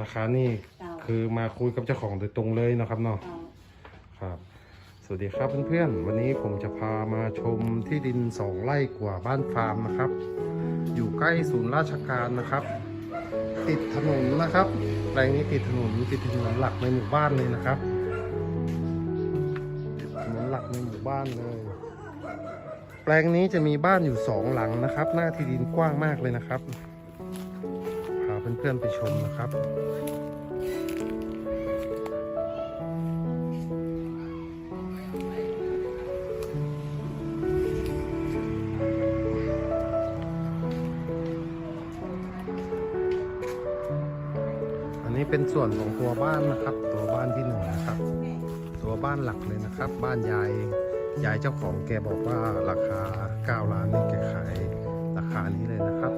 ราคานี่เจ้าคือมาคุยกับเจ้าของโดยตรงเลยเนาะครับเนาะ เจ้าครับ สวัสดีครับเพื่อนๆ วันนี้ผมจะพามาชมที่ดินสองไร่กว่าบ้านฟาร์มนะครับ อยู่ใกล้ศูนย์ราชการนะครับ ติดถนนนะครับแปลงนี้ติดถนนติดถนนหลักในหมู่บ้านเลยนะครับติดถนนหลักในหมู่บ้านเลย แปลงนี้จะมีบ้านอยู่สองหลังนะครับ หน้าที่ดินกว้างมากเลยนะครับพา เพื่อนๆไปชมนะครับอันนี้เป็นส่วนของตัวบ้านนะครับ ตัวบ้านที่หนึ่งนะครับ ตัวบ้านหลักเลยนะครับ บ้านยายยายเจ้าของแกบอกว่าราคา 9 ล้านนี่แกขายราคานี้เลยนะครับ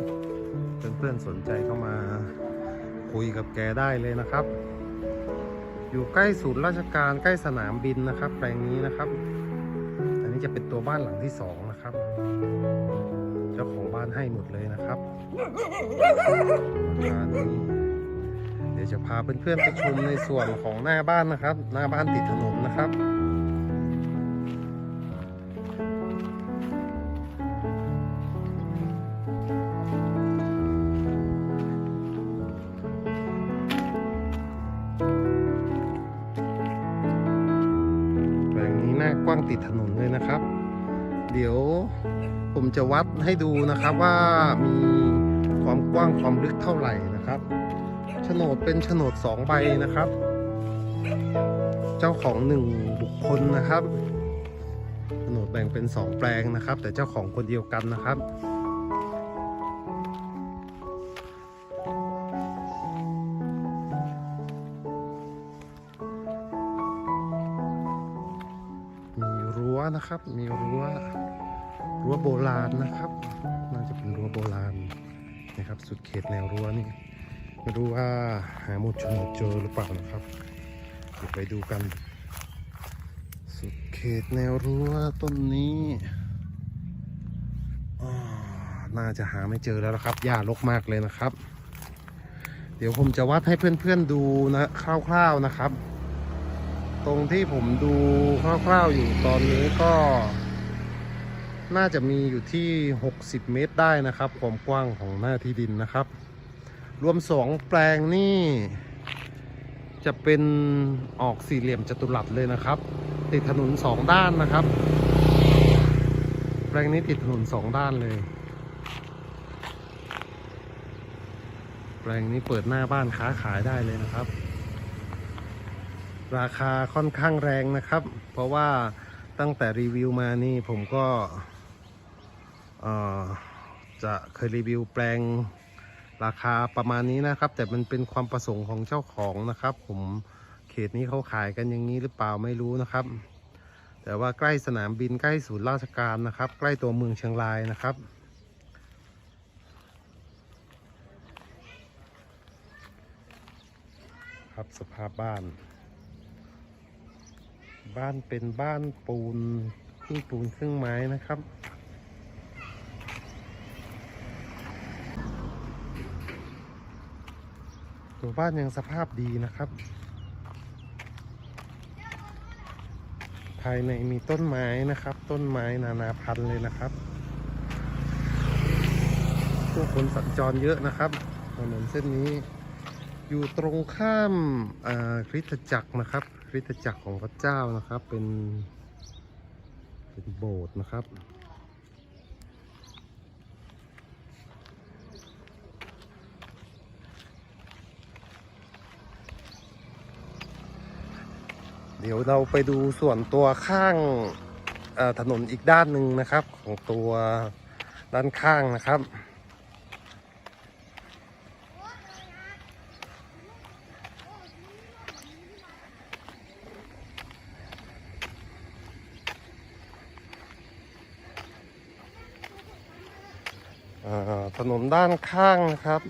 เพื่อนๆสนใจเข้ามาคุยกับแกได้เลยนะครับ อยู่ใกล้ศูนย์ราชการใกล้สนามบินนะครับ แปลงนี้นะครับ อันนี้จะเป็นตัวบ้านหลังที่สองนะครับ เจ้าของบ้านให้หมดเลยนะครับราคานี้เดี๋ยวจะพาเพื่อนๆไปชมในส่วนของหน้าบ้านนะครับ หน้าบ้านติดถนนนะครับ วัดให้ดูนะครับว่ามีความกว้างความลึกเท่าไหร่นะครับโฉนดเป็นโฉนดสองใบนะครับ เจ้าของหนึ่งบุคคลนะครับโฉนดแบ่งเป็นสองแปลงนะครับ แต่เจ้าของคนเดียวกันนะครับมีรั้วนะครับ มีรั้ว รั้วโบราณนะครับ น่าจะเป็นรั้วโบราณนะครับ สุดเขตแนวรั้วนี่ไม่รู้ว่าหาหมดชนดเจอหรือเปล่านะครับเดี๋ยวไปดูกัน สุดเขตแนวรั้วต้นนี้น่าจะหาไม่เจอแล้วนะครับหญ้ารกมากเลยนะครับ เดี๋ยวผมจะวัดให้เพื่อนๆดูนะคร่าวๆนะครับ ตรงที่ผมดูคร่าวๆอยู่ตอนนี้ก็ น่าจะมีอยู่ที่ 60 เมตรได้นะครับ ความกว้างของหน้าที่ดินนะครับ รวมสองแปลงนี่ จะเป็นออกสี่เหลี่ยมจัตุรัสเลยนะครับ ติดถนนสองด้านนะครับ แปลงนี้ติดถนนสองด้านเลย แปลงนี้เปิดหน้าบ้านค้าขายได้เลยนะครับ ราคาค่อนข้างแรงนะครับ เพราะว่าตั้งแต่รีวิวมานี่ผมก็ จะเคยรีวิวแปลงราคาประมาณนี้นะครับ แต่มันเป็นความประสงค์ของเจ้าของนะครับ ผมเขตนี้เขาขายกันอย่างนี้หรือเปล่าไม่รู้นะครับ แต่ว่าใกล้สนามบินใกล้ศูนย์ราชการนะครับ ใกล้ตัวเมืองเชียงรายนะครับครับสภาพบ้าน บ้านเป็นบ้านปูนครึ่งปูนครึ่งไม้นะครับัวบ้านยังสภาพดีนะครับ ภายในมีต้นไม้นะครับ ต้นไม้นานาพันธุ์เลยนะครับผู้คนสัญจรเยอะนะครับถนนเส้นนี้ อยู่ตรงข้ามคริสตจักรนะครับ คริสตจักรของพระเจ้านะครับเป็นเป็นโบสถ์นะครับ เดี๋ยวเราไปดูส่วนตัวข้างถนนอีกด้านหนึ่งนะครับ ของตัวด้านข้างนะครับ ถนนด้านข้างนะครับ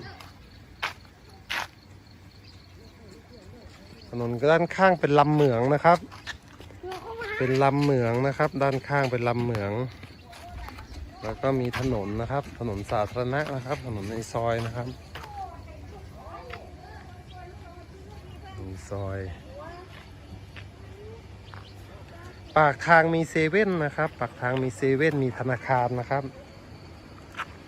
นนด้านข้างเป็นลำเหมืองนะครับ เป็นลำเหมืองนะครับ ด้านข้างเป็นลำเหมือง แล้วก็มีถนนนะครับ ถนนสาธารณะนะครับ ถนนในซอยนะครับมีซอย ปากทางมีเซเว่นนะครับ ปากทางมีเซเว่นมีธนาคารนะครับ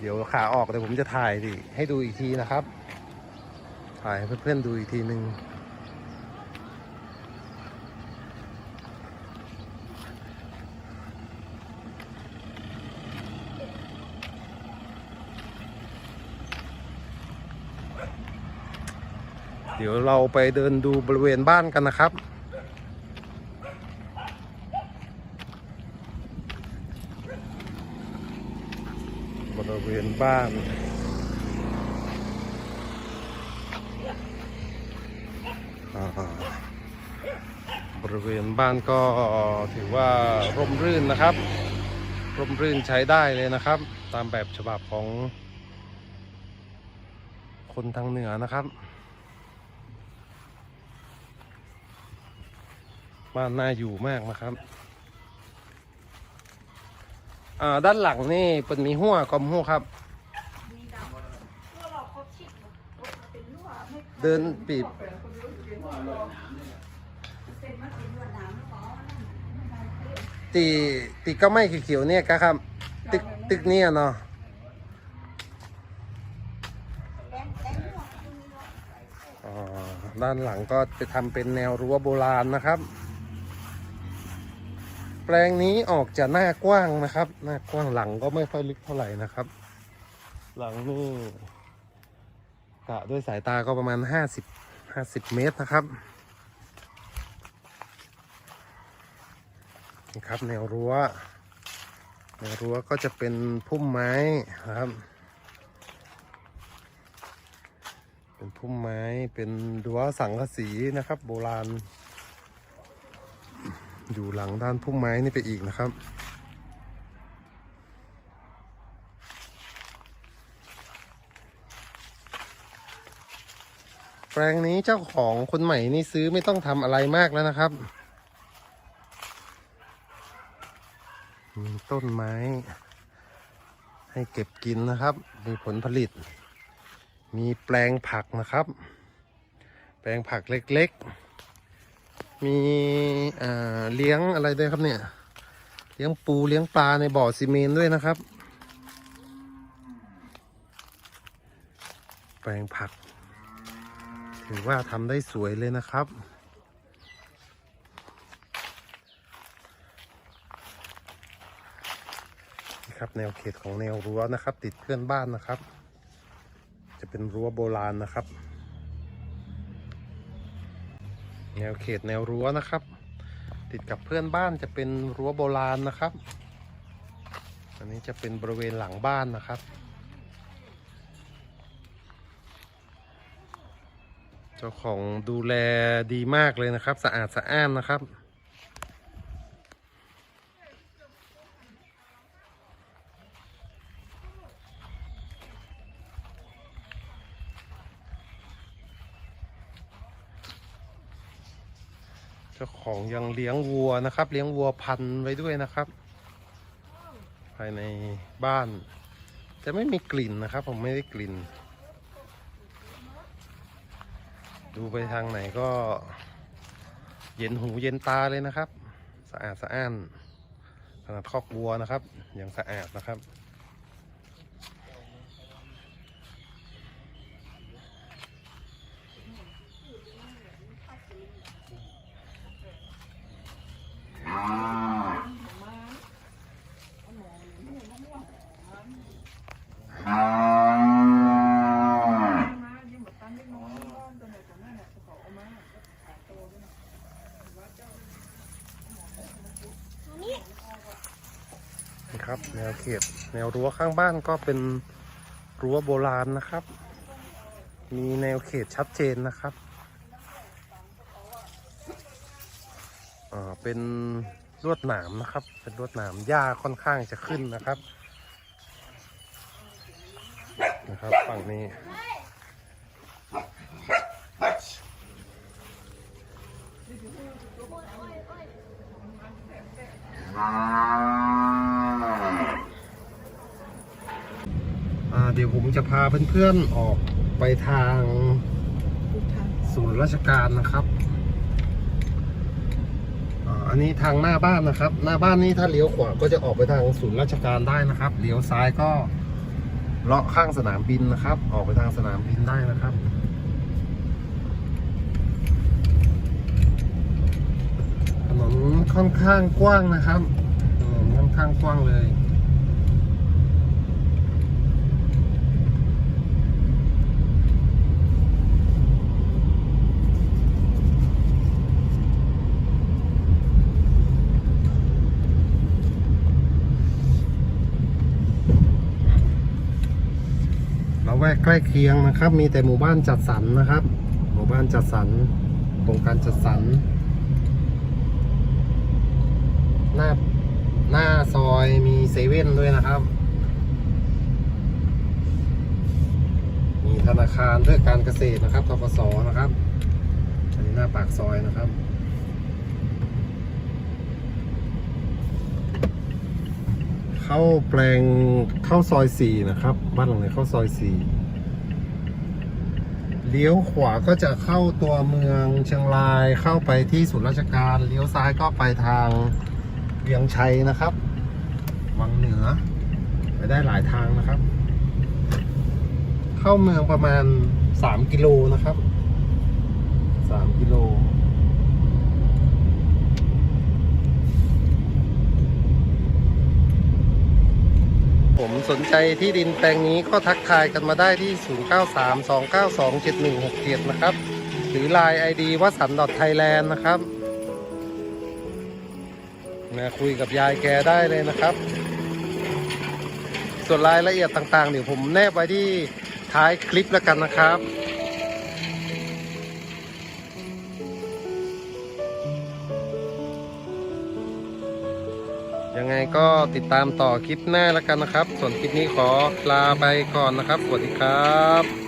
เดี๋ยวขาออกเดี๋ยวผมจะถ่ายดิให้ดูอีกทีนะครับ ถ่ายให้เพื่อนๆดูอีกทีหนึ่ง เดี๋ยวเราไปเดินดูบริเวณบ้านกันนะครับ บริเวณบ้านบริเวณบ้านก็ถือว่าร่มรื่นนะครับ ร่มรื่นใช้ได้เลยนะครับ ตามแบบฉบับของคนทางเหนือนะครับ บ้านน่าอยู่มากนะครับ อ่าด้านหลังนี่เป็นมีหัวกอมหัวครับ เดินปีบตีตีก็ไม่เขียวๆเนี่ยครับ ตึกตึกเนี่ยเนาะอ่าด้านหลังก็จะทำเป็นแนวรั้วโบราณนะครับ แปลงนี้ออกจะหน้ากว้างนะครับ หน้ากว้างหลังก็ไม่ค่อยลึกเท่าไหร่นะครับ หลังนี่กะด้วยสายตาก็ประมาณ50 50เมตรนะครับนี่ครับแนวรั้วแนวรั้วก็จะเป็นพุ่มไม้ครับ เป็นพุ่มไม้เป็นรั้วสังกะสีนะครับ โบราณ อยู่หลังด้านพุ่มไม้นี่ไปอีกนะครับ แปลงนี้เจ้าของคนใหม่นี่ซื้อไม่ต้องทำอะไรมากแล้วนะครับ มีต้นไม้ ให้เก็บกินนะครับ มีผลผลิต มีแปลงผักนะครับ แปลงผักเล็กๆ มีเลี้ยงอะไรด้วยครับเนี่ย เลี้ยงปูเลี้ยงปลาในบ่อซีเมนต์ด้วยนะครับ แปลงผัก ถือว่าทำได้สวยเลยนะครับ นี่ครับแนวเขตของแนวรั้วนะครับ ติดเพื่อนบ้านนะครับ จะเป็นรั้วโบราณนะครับ แนวเขตแนวรั้วนะครับ ติดกับเพื่อนบ้านจะเป็นรั้วโบราณนะครับ อันนี้จะเป็นบริเวณหลังบ้านนะครับ เจ้าของดูแลดีมากเลยนะครับ สะอาดสะอ้านนะครับ เจ้าของ ยังเลี้ยงวัวนะครับ เลี้ยงวัวพันไว้ด้วยนะครับ ภายในบ้าน จะไม่มีกลิ่นนะครับ ผมไม่ได้กลิ่น ดูไปทางไหนก็ เย็นหูเย็นตาเลยนะครับ สะอาดสะอ้านขนาดคอกวัวนะครับยังสะอาดนะครับ วเขตแนวรั้วข้างบ้านก็เป็นรั้วโบราณนะครับ มีแนวเขตชัดเจนนะครับอ่าเป็นลวดหนามนะครับ เป็นลวดหนามหญ้าค่อนข้างจะขึ้นนะครับ นะครับฝั่งนี้าเพื่อนๆออกไปทางศูนย์ราชการนะครับอันนี้ทางหน้าบ้านนะครับ หน้าบ้านนี้ถ้าเลี้ยวขวาก็จะออกไปทางศูนย์ราชการได้นะครับ เลี้ยวซ้ายก็เลาะข้างสนามบินนะครับ ออกไปทางสนามบินได้นะครับ ถนนค่อนข้างกว้างนะครับถนนค่อนข้างกว้างเลย ใกล้เคียงนะครับ มีแต่หมู่บ้านจัดสรรนะครับ หมู่บ้านจัดสรรโครงการจัดสรรหน้าหน้าซอยมีเซเว่นด้วยนะครับ มีธนาคารเพื่อการเกษตรนะครับทกสนะครับอันนี้หน้าปากซอยนะครับเข้าแปลงเข้าซอยสี่นะครับ บ้านหลังนี้เข้าซอยสี่ เลี้ยวขวาก็จะเข้าตัวเมืองเชียงรายเข้าไปที่ศูนย์ราชการเลี้ยวซ้ายก็ไปทางเวียงชัยนะครับ วังเหนือ ไปได้หลายทางนะครับ เข้าเมืองประมาณสามกิโลนะครับสามกิโล ผม สนใจที่ดินแปลงนี้ก็ทักทายกันมาได้ที่ 0932927167 นะครับ หรือ Line ID วัสันดอทไทยแลนด์นะครับมาคุยกับยายแกได้เลยนะครับ ส่วนรายละเอียดต่างๆ เดี๋ยวผมแนบไว้ที่ท้ายคลิปแล้วกันนะครับ งก็ติดตามต่อคลิปหน้าแล้วกันนะครับ ส่วนคลิปนี้ขอลาไปก่อนนะครับ สวัสดีครับ